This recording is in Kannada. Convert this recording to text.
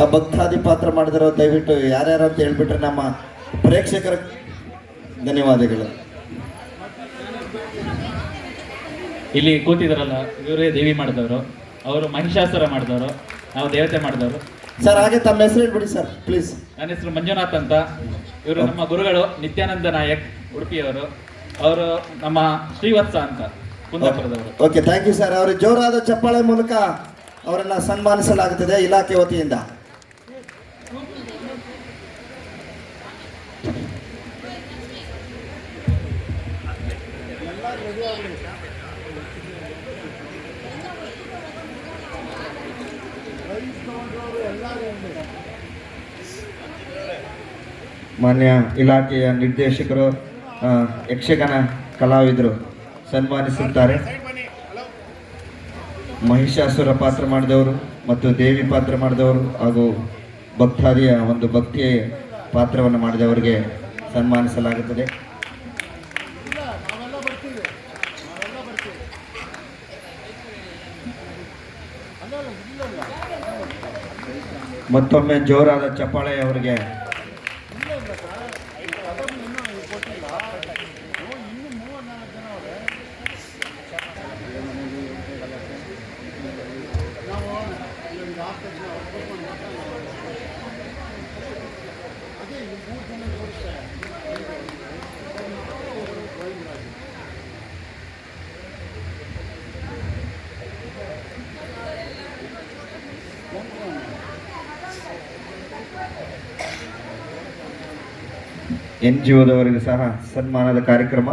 ಭಕ್ತಾದಿ ಪಾತ್ರ ಮಾಡಿದಿರೋ ದಯವಿಟ್ಟು ಯಾರ್ಯಾರು ಅಂತ ಹೇಳ್ಬಿಟ್ರೆ ನಮ್ಮ ಪ್ರೇಕ್ಷಕರ ಧನ್ಯವಾದಗಳು. ಇಲ್ಲಿ ಕೂತಿದ್ರಲ್ಲ ಇವರೇ ದೇವಿ ಮಾಡಿದವರು ಅವರು ಮಹಿಷಾಸುರ ಮಾಡಿದವರು ನಾವು ದೇವತೆ ಮಾಡಿದವರು. ಸರ್ ಹಾಗೆ ತಮ್ಮ ಹೆಸರು ಹೇಳ್ಬಿಡಿ ಸರ್ ಪ್ಲೀಸ್ ನನ್ನ ಹೆಸರು ಮಂಜುನಾಥ್ ಅಂತ. ಇವರು ನಮ್ಮ ಗುರುಗಳು ನಿತ್ಯಾನಂದ ನಾಯಕ್ ಉಡುಪಿಯವರು. ಅವರು ನಮ್ಮ ಶ್ರೀವತ್ಸ ಅಂತ ಕುಂದಾಪುರದವರು. ಓಕೆ ಥ್ಯಾಂಕ್ ಯು ಸರ್ ಅವರು ಜೋರಾದ ಚಪ್ಪಾಳೆ ಮೂಲಕ ಅವರನ್ನ ಸನ್ಮಾನಿಸಲಾಗುತ್ತದೆ ಇಲಾಖೆ ವತಿಯಿಂದ. ಮಾನ್ಯ ಇಲಾಖೆಯ ನಿರ್ದೇಶಕರು ಯಕ್ಷಗಾನ ಕಲಾವಿದರು ಸನ್ಮಾನಿಸುತ್ತಾರೆ. ಮಹಿಷಾಸುರ ಪಾತ್ರ ಮಾಡಿದವರು ಮತ್ತು ದೇವಿ ಪಾತ್ರ ಮಾಡಿದವರು ಹಾಗೂ ಭಕ್ತಾದಿಯ ಒಂದು ಭಕ್ತಿಯ ಪಾತ್ರವನ್ನು ಮಾಡಿದವರಿಗೆ ಸನ್ಮಾನಿಸಲಾಗುತ್ತದೆ. ಮತ್ತೊಮ್ಮೆ ಜೋರಾದ ಚಪ್ಪಾಳೆ ಅವರಿಗೆ ಎನ್ ಜಿ ಒದವರಿಗೂ ಸಹ ಸನ್ಮಾನದ ಕಾರ್ಯಕ್ರಮ.